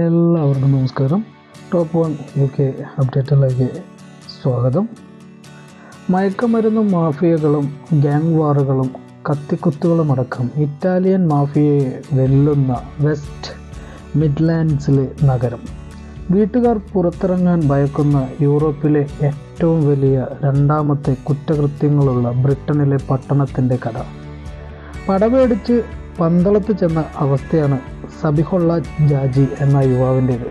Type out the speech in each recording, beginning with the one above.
എല്ലാവർക്കും നമസ്കാരം. Top one U K അപ്ഡേറ്റിലേക്ക് സ്വാഗതം. മയക്കുമരുന്നും മാഫിയകളും ഗ്യാങ് വാറുകളും കത്തിക്കുത്തുകളും അടക്കം ഇറ്റാലിയൻ മാഫിയയെ വെല്ലുന്ന വെസ്റ്റ് മിഡ്ലാൻഡ്സിലെ നഗരം. വീട്ടുകാർ പുറത്തിറങ്ങാൻ ഭയക്കുന്ന യൂറോപ്പിലെ ഏറ്റവും വലിയ രണ്ടാമത്തെ കുറ്റകൃത്യങ്ങളുള്ള ബ്രിട്ടനിലെ പട്ടണത്തിന്റെ കഥ. പടവേടിച്ച് പന്തളത്ത് ചെന്ന അവസ്ഥയാണ് സബിഹുള്ള ജാജി എന്ന യുവാവിന്റേത്.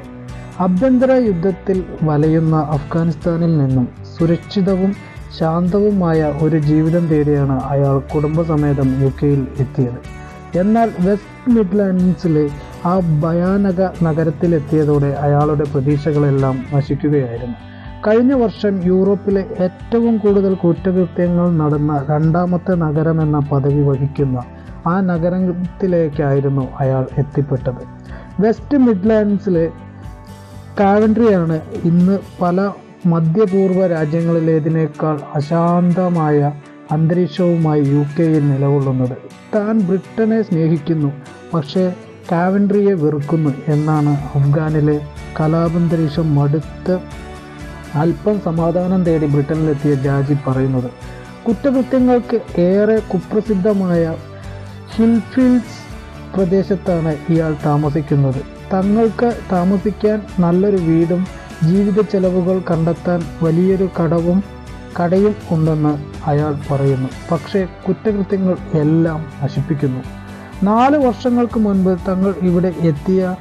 ആഭ്യന്തര യുദ്ധത്തിൽ വലയുന്ന അഫ്ഗാനിസ്ഥാനിൽ നിന്നും സുരക്ഷിതവും ശാന്തവുമായ ഒരു ജീവിതം തേടിയാണ് അയാൾ കുടുംബസമേതം യു കെയിൽ എത്തിയത്. എന്നാൽ വെസ്റ്റ് മിഡ്ലാൻഡ്സിലെ ആ ഭയാനക നഗരത്തിലെത്തിയതോടെ അയാളുടെ പ്രതീക്ഷകളെല്ലാം നശിക്കുകയായിരുന്നു. കഴിഞ്ഞ വർഷം യൂറോപ്പിലെ ഏറ്റവും കൂടുതൽ കുറ്റകൃത്യങ്ങൾ നടന്ന രണ്ടാമത്തെ നഗരമെന്ന പദവി വഹിക്കുന്ന ആ നഗരത്തിലേക്കായിരുന്നു അയാൾ എത്തിപ്പെട്ടത്. വെസ്റ്റ് മിഡ്ലാൻഡ്സിലെ കാവൻട്രിയാണ് ഇന്ന് പല മധ്യപൂർവ രാജ്യങ്ങളിലേതിനേക്കാൾ അശാന്തമായ അന്തരീക്ഷവുമായി യു കെയിൽ നിലകൊള്ളുന്നത്. താൻ ബ്രിട്ടനെ സ്നേഹിക്കുന്നു പക്ഷേ കാവൻട്രിയെ വെറുക്കുന്നു എന്നാണ് അഫ്ഗാനിലെ കലാപന്തരീക്ഷം മടുത്ത് അല്പം സമാധാനം തേടി ബ്രിട്ടനിലെത്തിയ ജാജി പറയുന്നത്. കുറ്റകൃത്യങ്ങൾക്ക് ഏറെ കുപ്രസിദ്ധമായ ഹിൽഫീൽഡ്സ് പ്രദേശത്താണ് ഇയാൾ താമസിക്കുന്നത്. തങ്ങൾക്ക് താമസിക്കാൻ നല്ലൊരു വീടും ജീവിത ചെലവുകൾ കണ്ടെത്താൻ വലിയൊരു കടവും കടയും ഉണ്ടെന്ന് അയാൾ പറയുന്നു. പക്ഷേ കുറ്റകൃത്യങ്ങൾ എല്ലാം നശിപ്പിക്കുന്നു. നാല് വർഷങ്ങൾക്ക് മുൻപ് തങ്ങൾ ഇവിടെ എത്തിയ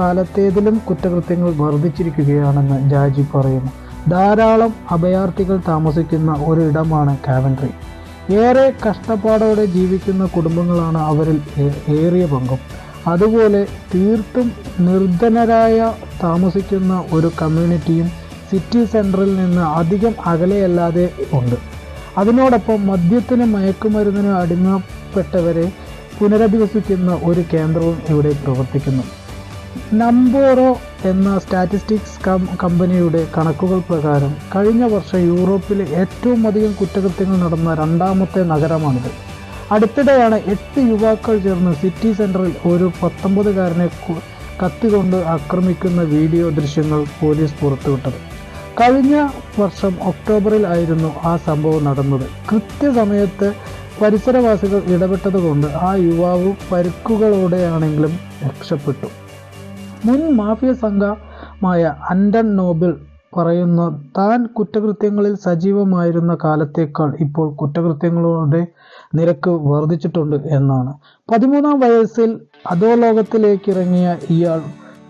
കാലത്തേതിലും കുറ്റകൃത്യങ്ങൾ വർദ്ധിച്ചിരിക്കുകയാണെന്ന് ജാജി പറയുന്നു. ധാരാളം അഭയാർത്ഥികൾ താമസിക്കുന്ന ഒരിടമാണ് കാവൻട്രി ഏറെ കഷ്ടപ്പാടോടെ ജീവിക്കുന്ന കുടുംബങ്ങളാണ് അവരിൽ ഏറിയ പങ്കും. അതുപോലെ തീർത്തും നിർധനരായ താമസിക്കുന്ന ഒരു കമ്മ്യൂണിറ്റിയും സിറ്റി സെന്ററിൽ നിന്ന് അധികം അകലെയല്ലാതെ ഉണ്ട്. അതിനോടൊപ്പം മദ്യത്തിനും മയക്കുമരുന്നിനും അടിമപ്പെട്ടവരെ പുനരധിവസിക്കുന്ന ഒരു കേന്ദ്രവും ഇവിടെ പ്രവർത്തിക്കുന്നു. നമ്പോറോ എന്ന സ്റ്റാറ്റിസ്റ്റിക്സ് കമ്പനിയുടെ കണക്കുകൾ പ്രകാരം കഴിഞ്ഞ വർഷം യൂറോപ്പിലെ ഏറ്റവും അധികം കുറ്റകൃത്യങ്ങൾ നടന്ന രണ്ടാമത്തെ നഗരമാണിത്. അടുത്തിടെയാണ് എട്ട് യുവാക്കൾ ചേർന്ന് സിറ്റി സെന്ററിൽ ഒരു പത്തൊമ്പതുകാരനെ കത്തിക്കൊണ്ട് ആക്രമിക്കുന്ന വീഡിയോ ദൃശ്യങ്ങൾ പോലീസ് പുറത്തുവിട്ടത്. കഴിഞ്ഞ വർഷം ഒക്ടോബറിൽ ആയിരുന്നു ആ സംഭവം നടന്നത്. കൃത്യസമയത്ത് പരിസരവാസികൾ ഇടപെട്ടതുകൊണ്ട് ആ യുവാവ് പരുക്കുകളോടെയാണെങ്കിലും രക്ഷപ്പെട്ടു. മുൻ മാഫിയ സംഘമായ അൻഡൻ നോബിൾ പറയുന്ന താൻ കുറ്റകൃത്യങ്ങളിൽ സജീവമായിരുന്ന കാലത്തേക്കാൾ ഇപ്പോൾ കുറ്റകൃത്യങ്ങളുടെ നിരക്ക് വർദ്ധിച്ചിട്ടുണ്ട് എന്നാണ്. പതിമൂന്നാം വയസ്സിൽ അധോലോകത്തിലേക്ക് ഇറങ്ങിയ ഇയാൾ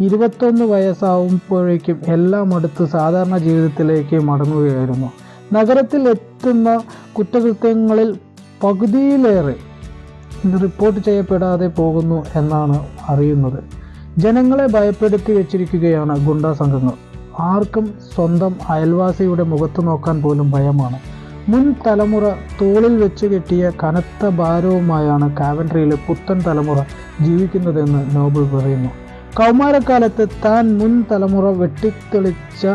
ഇരുപത്തൊന്ന് വയസ്സാവുമ്പോഴേക്കും എല്ലാം അടുത്ത് സാധാരണ ജീവിതത്തിലേക്ക് മടങ്ങുകയായിരുന്നു. നഗരത്തിൽ എത്തുന്ന കുറ്റകൃത്യങ്ങളിൽ പകുതിയിലേറെ റിപ്പോർട്ട് ചെയ്യപ്പെടാതെ പോകുന്നു എന്നാണ് അറിയുന്നത്. ജനങ്ങളെ ഭയപ്പെടുത്തി വെച്ചിരിക്കുകയാണ് ഗുണ്ടാ സംഘങ്ങൾ. ആർക്കും സ്വന്തം അയൽവാസിയുടെ മുഖത്ത് നോക്കാൻ പോലും ഭയമാണ്. മുൻ തലമുറ തോളിൽ വെച്ച് കെട്ടിയ കനത്ത ഭാരവുമായാണ് കാവൻട്രിയിലെ പുത്തൻ തലമുറ ജീവിക്കുന്നതെന്ന് നോബിൾ പറയുന്നു. കൗമാരക്കാലത്ത് താൻ മുൻ തലമുറ വെട്ടിത്തെളിച്ച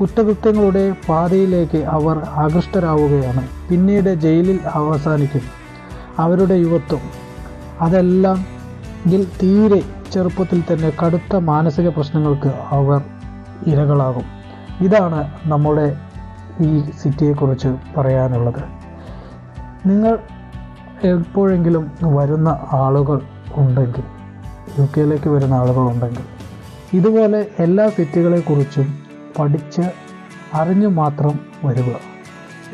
കുറ്റകൃത്യങ്ങളുടെ പാതയിലേക്ക് അവർ ആകൃഷ്ടരാവുകയാണ്. പിന്നീട് ജയിലിൽ അവസാനിക്കും. അവരുടെ യുവത്വം. അതെല്ലാം തീരെ ചെറുപ്പത്തിൽ തന്നെ കടുത്ത മാനസിക പ്രശ്നങ്ങൾക്ക് അവർ ഇരകളാകും. ഇതാണ് നമ്മുടെ ഈ സിറ്റിയെക്കുറിച്ച് പറയാനുള്ളത്. നിങ്ങൾ എപ്പോഴെങ്കിലും വരുന്ന ആളുകൾ ഉണ്ടെങ്കിൽ യു കെയിലേക്ക് വരുന്ന ആളുകളുണ്ടെങ്കിൽ ഇതുപോലെ എല്ലാ സിറ്റികളെക്കുറിച്ചും പഠിച്ച് അറിഞ്ഞു മാത്രം വരിക.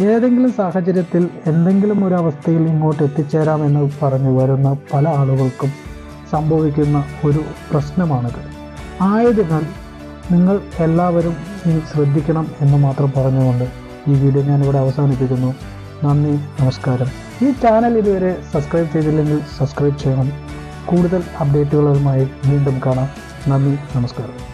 ഏതെങ്കിലും സാഹചര്യത്തിൽ എന്തെങ്കിലും ഒരു അവസ്ഥയിൽ ഇങ്ങോട്ട് എത്തിച്ചേരാമെന്ന് പറഞ്ഞു വരുന്ന പല ആളുകൾക്കും സംഭവിക്കുന്ന ഒരു പ്രശ്നമാണിത്. ആയതിനാൽ നിങ്ങൾ എല്ലാവരും ശ്രദ്ധിക്കണം എന്ന് മാത്രം പറഞ്ഞുകൊണ്ട് ഈ വീഡിയോ ഞാനിവിടെ അവസാനിപ്പിക്കുന്നു. നന്ദി നമസ്കാരം. ഈ ചാനൽ ഇതുവരെ സബ്സ്ക്രൈബ് ചെയ്തില്ലെങ്കിൽ സബ്സ്ക്രൈബ് ചെയ്യണം. കൂടുതൽ അപ്ഡേറ്റുകളുമായി വീണ്ടും കാണാം. നന്ദി നമസ്കാരം.